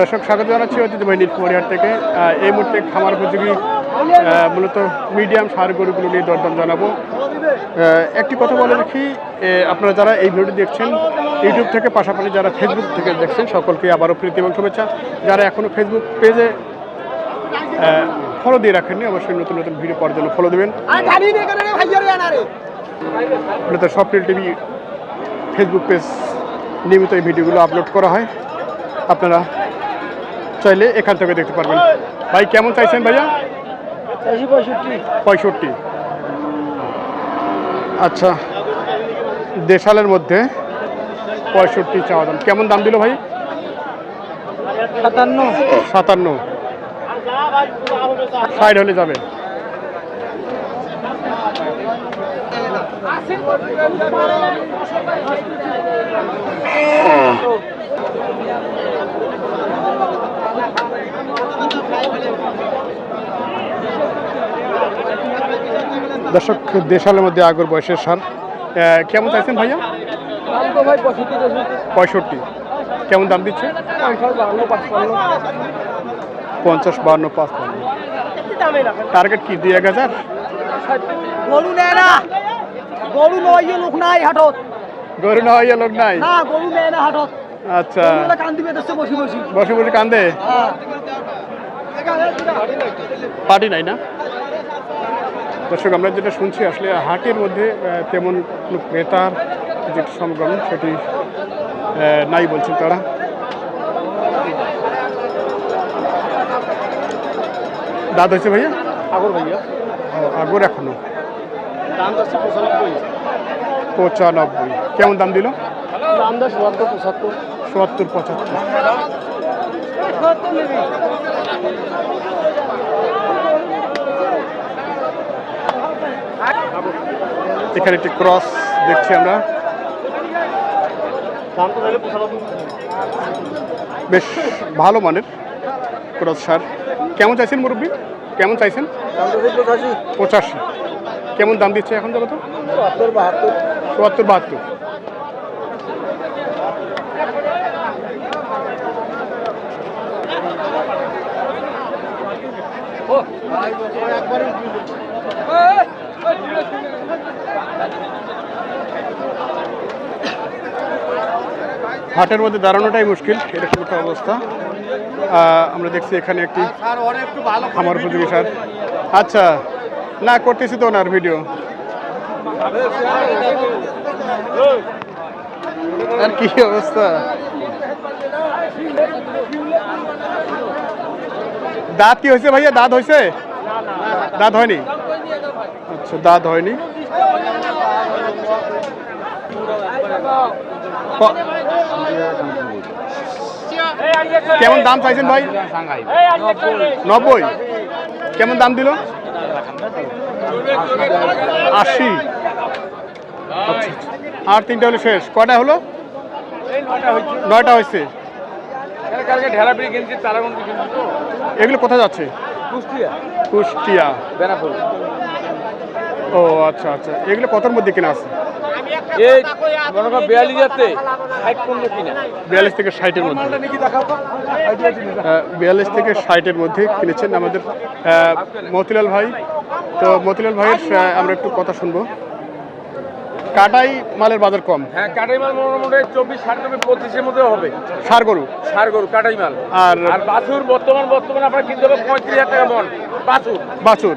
দর্শক স্বাগত জানাচ্ছি ঐতিহ্যবাহী নীলকুমারিহাট থেকে। এই মুহূর্তে খামার উপযোগী মূলত মিডিয়াম সার গরুগুলো নিয়ে দরদাম জানাব। একটি কথা বলে রাখি আপনারা যারা এই ভিডিওটি দেখছেন ইউটিউব থেকে পাশাপাশি যারা ফেসবুক থেকে দেখছেন সকলকে আবারও প্রীতি এবং শুভেচ্ছা। যারা এখনও ফেসবুক পেজে ফলো দিয়ে রাখেননি অবশ্যই নতুন নতুন ভিডিও পাওয়ার জন্য ফলো দেবেন। মূলত সফটওয়্যার টিভি ফেসবুক পেজ নিয়মিত এই ভিডিওগুলো আপলোড করা হয়। আপনারা চাইলে এখান থেকে দেখতে পারবেন। ভাই কেমন চাইছেন ভাইয়া? পঁয়ষট্টি। আচ্ছা দেশালের মধ্যে পঁয়ষট্টি চাওয়া দাম। কেমন দাম দিল ভাই? সাতান্ন। সাতান্ন। ষাট হলে যাবে। দর্শক দেশালের মধ্যে আগর বয়সের সার কেমন চাইছেন ভাইয়া? পঁয়ষট্টি কেমন দাম দিচ্ছে? পঞ্চাশ বাহান্ন পাঁচপান্ন। পাঁচ টার্গেট কি দুই এক হাজার? গরু নেয় না। গরু নয় লোক নাই হাটত। গরু না হইয়া লোক নাই? না গরু নেয় না হাটত। আচ্ছা। বসি বসি কান্দে পার্টি নাই না? দর্শক আমরা যেটা শুনছি আসলে হাটের মধ্যে তেমন কোনো ক্রেতার যে সমাগম সেটি নাই বলছেন তারা। দাঁত হয়েছে ভাইয়া? আগর ভাইয়া। আগর এখনও। দাম যাচ্ছে পঁচানব্বই। পঁচানব্বই। কেমন দাম দিল? দাম দশ পঁচাত্তর। চুয়াত্তর, পঁচাত্তর। এখানে একটি ক্রস দেখছি আমরা। তো বেশ ভালো মানের ক্রস সার। কেমন চাইছেন মুরব্বী? কেমন চাইছেন? পঁচাশি। কেমন দাম দিচ্ছে এখন চুয়াত্তর বাহাত্তর চুয়াত্তর, বাহাত্তর। হাটের মধ্যে দাঁড়ানোটাই মুশকিল এরকম একটা অবস্থা? আমরা দেখছি এখানে একটি খামার উপযোগী সার আচ্ছা না করতেছি তো ওনার ভিডিও আর কি অবস্থা? দাঁত কি হয়েছে ভাইয়া? দাঁত হয়েছে? দাঁত হয়নি? আচ্ছা দাঁত হয়নি। কেমন দাম চাইছেন ভাই? নব্বই। কেমন দাম দিল? আশি। আচ্ছা, আর তিনটা হলো শেষ। কয়টা হলো? নয়টা হয়েছে। কালকে ঢেলাপিড়ি কিনছি তারাগুন কিনছি তো। এগুলো কোথায় যাচ্ছে? কুষ্টিয়া। কুষ্টিয়া। বেনাপুর। ও আচ্ছা আচ্ছা। এগুলো কতর মধ্যে কিনা আছে? এই মনে কর বিয়াল্লিশ যাচ্ছে ষাট পনেরো কিনা। বিয়াল্লিশ থেকে ষাটের মধ্যে। তো। বিয়াল্লিশ থেকে ষাটের মধ্যে কিনেছেন আমাদের মতিলাল ভাই। তো মতিলাল ভাইয়ের আমরা একটু কথা শুনব। কাটাই মালের বাজার কম? হ্যাঁ কাটাই মাল মোটামুটি চব্বিশ ষাট নব্বই পঁচিশের মধ্যে হবে। সার গরু? সার গরু কাটাই মাল। আর আর বাছুর বর্তমান বর্তমান আপনার কিনতে হবে পঁয়ত্রিশ হাজার টাকা মন। বাছুর। বাছুর?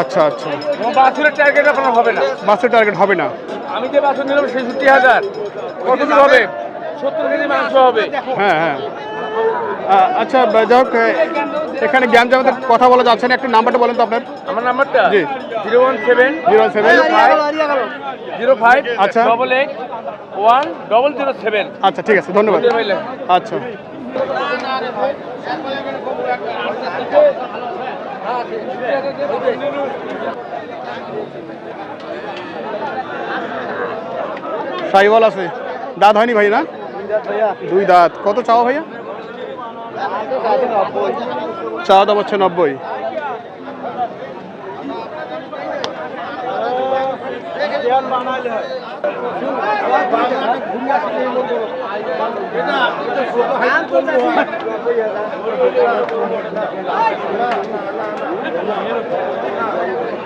আচ্ছা আচ্ছা। বাছুরের টার্গেট আপনার হবে না। বাছুর টার্গেট হবে না? আমি যে বাছুর নিলাম ছেষট্টি হাজার। কত কি হবে? সত্তর কেজি মাংস হবে। হ্যাঁ হ্যাঁ। আচ্ছা যাই হোক এখানে জ্ঞান জামাতের কথা বলা যাচ্ছে না। একটু নাম্বারটা বলেন তো আপনার। আমার নাম্বারটা? জি। Zero one seven zero seven. Zero five আচ্ছা। Double eight one double zero seven. আচ্ছা ঠিক আছে ধন্যবাদ। আচ্ছা। সাইওয়াল আছে। দাঁত হয়নি ভাই না? দুই দাঁত। কত চাও ভাইয়া? চাওয়া দাম হচ্ছে নব্বই।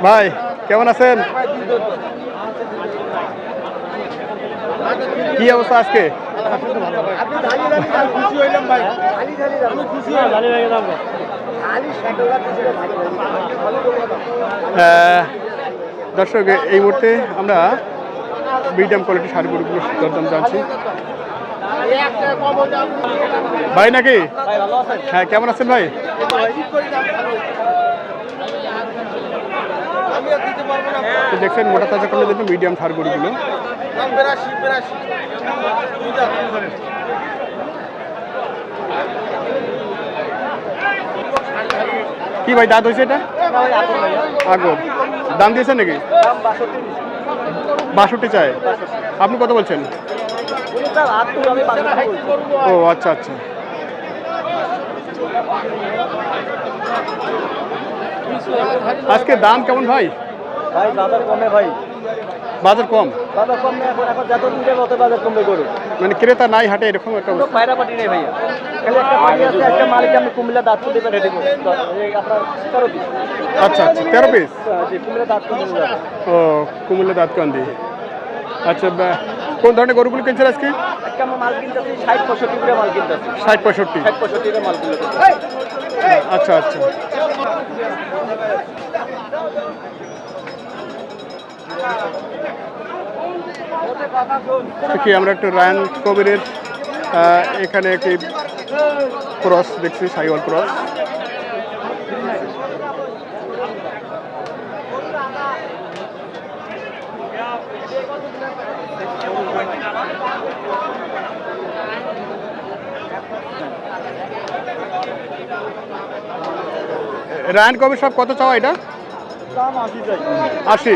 ভাই কেমন আছেন? কি অবস্থা আজকে? আহ, দর্শক এই মুহূর্তে আমরা মিডিয়াম কোয়ালিটি শাড়ি গরুগুলো দরদাম জানছি। ভাই নাকি? হ্যাঁ কেমন আছেন ভাই? দেখছেন মোটা তাজা করলে জন্য মিডিয়াম গরুগুলো কি ভাই দাঁত হয়েছে এটা? আগর দাম দিয়েছেন নাকি? বাষট্টি চাই। আপনি কত বলছেন? ও আচ্ছা আচ্ছা। আজকে দাম কেমন ভাই? ভাই দাদার কমে ভাই। বাজার কম? বাজার কমে এখন এখন যত দিন যাবে বাজার কমবে গরু। মানে ক্রেতা নাই হাটে এরকম একটা অবস্থা। পায়রা পাটি নেই ভাইয়া। খালি একটা পাটি আছে একটা মালিক আমি কুমিল্লা দাঁত তুলতে পারে রেডি আপনার তেরো পিস। আচ্ছা আচ্ছা তেরো পিস? জি কুমিল্লা দাঁত ও কুমিল্লা দাঁতকান্দি আচ্ছা বা- কোন ধরনের গরুগুলো কিনছেন আজকে? একটা মাল কিনতেছি ষাট পঁয়ষট্টি করে মাল কিনতেছি। ষাট পঁয়ষট্টি? ষাট পঁয়ষট্টি মাল কিনতেছি। আচ্ছা আচ্ছা। দেখি আমরা একটু রায়ন কবিরের এখানে একটি ক্রস দেখছি সাইওয়াল ক্রস রায়ন কবির সব কত চাওয়া এটা? আশি?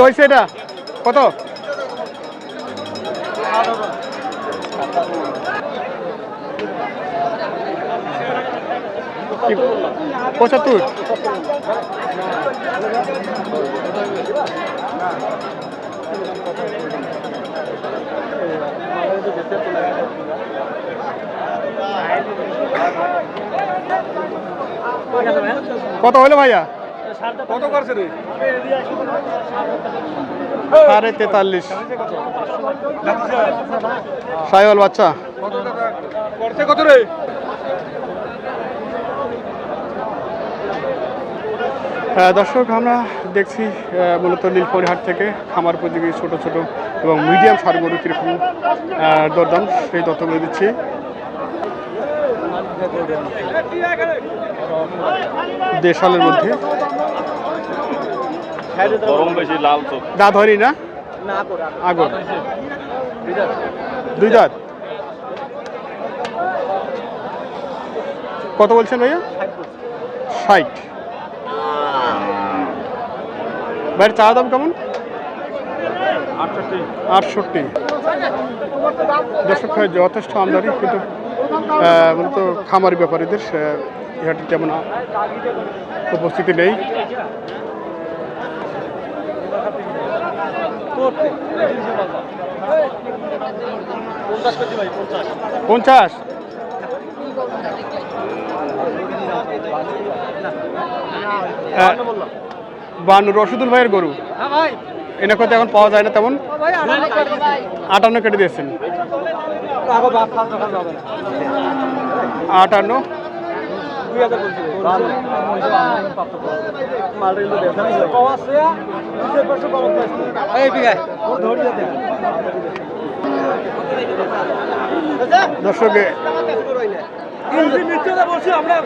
হয়েছে এটা কত? পঁচাত্তর কত হলো ভাইয়া? কত করছে রে? সাড়ে তেতাল্লিশ। সাইওয়াল বাচ্চা। করছে কত রে? হ্যাঁ, দর্শক আমরা দেখছি মূলত নীলপরিহাট থেকে খামার উপযোগী ছোট ছোট এবং মিডিয়াম সার গরু কীরকম দরদাম সেই তথ্যগুলো দিচ্ছি। দেশালের মধ্যে। গরম বেশি লাল চোখ দাঁত হয়নি না আগর দুই দাঁত কত বলছেন ভাইয়া? ষাট। ভাইয়ের চা দাম কেমন? আটষট্টি। দর্শক ভাই যথেষ্ট আমদানি কিন্তু মূলত খামারি ব্যাপারীদের আহ, এই হাটে তেমন উপস্থিতি নেই। পঞ্চাশ? বান্ন রশিদুল ভাইয়ের গরু। হ্যাঁ এনে কথা এখন পাওয়া যায় না তেমন। আটান্ন কেটে দিয়েছেন। আটান্ন? দর্শক আমরা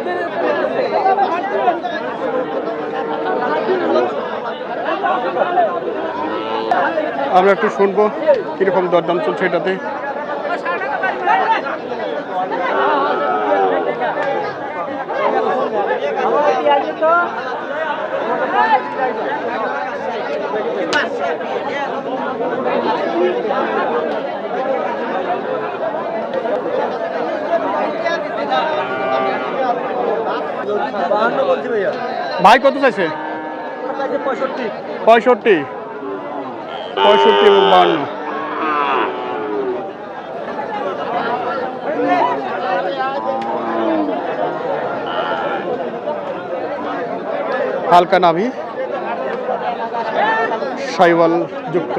আমরা একটু শুনব কীরকম দরদাম চলছে এটাতে। ভাই কত চাইছে? পঁয়ষট্টি। পঁয়ষট্টি। পঁয়ষট্টি বাহান্ন। হালকা নাভি সাইওয়াল যুক্ত।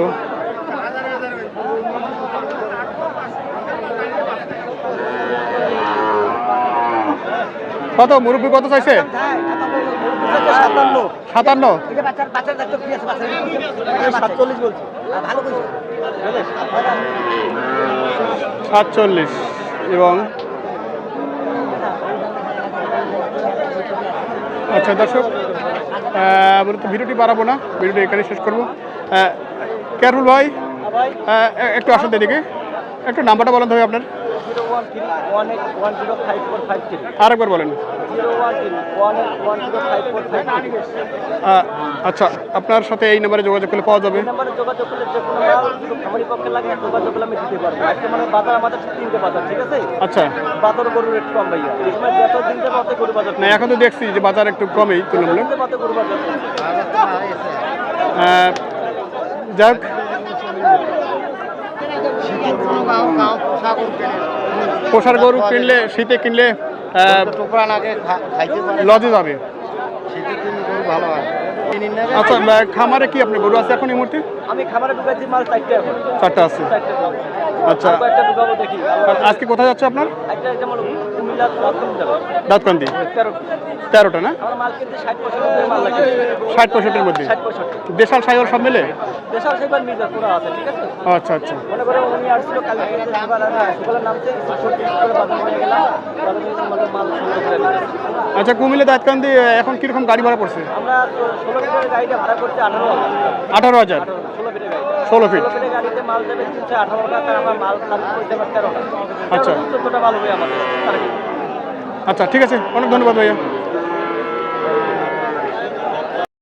কত মুরব্বী কত চাইছে? সাতান্ন। সাতান্ন? সাতচল্লিশ বলছি। সাতচল্লিশ। এবং আচ্ছা দর্শক মূলত ভিডিওটি বাড়াবো না ভিডিওটি এখানে শেষ করব। কেয়ারফুল ভাই একটু আসুন এদিকে। একটু নাম্বারটা বলেন তো ভাই আপনার। আরেকবার বলেন। আচ্ছা আপনার সাথে এই নাম্বারে যোগাযোগ করলে পাওয়া যাবে? নাম্বারে যোগাযোগ করলে যে কোনো মাল পক্ষে লাগে যোগাযোগ করলে আমি দিতে পারব। আজকে মানে বাজার আমাদের তিনটে বাজার ঠিক আছে? আচ্ছা। বাজার গরুর রেট কম ভাইয়া। এই সময় যত দিন যাবে অত গরু বাজার না এখন তো দেখছি যে বাজার একটু কমেই তুলনামূলক। যাবে অত গরু বাজার কম। আহ, যাক পোষার গরু কিনলে শীতে কিনলে আহ, লজে যাবে। আচ্ছা খামারে কি আপনি গরু আছে এখন এই মুহূর্তে? আমি খামারে ঢুকাইছি মাল চারটে এখন। চারটা আছে। আচ্ছা। আচ্ছা আজকে কোথায় যাচ্ছে আপনার? একটা দাঁতকান্দি তেরোটা। না? ষাট পঁয়ষট্টির মধ্যে? দেশাল সাইওয়াল সব মিলে? আচ্ছা আচ্ছা। হয়ে আচ্ছা কুমিল্লা দাঁতকান্দি এখন কীরকম গাড়ি ভাড়া পড়ছে? আঠারো হাজার। ষোলো ফিট। আচ্ছা। চোদ্দোটা মাল হবে আমাদের টার্গেট আচ্ছা ঠিক আছে। অনেক ধন্যবাদ ভাইয়া।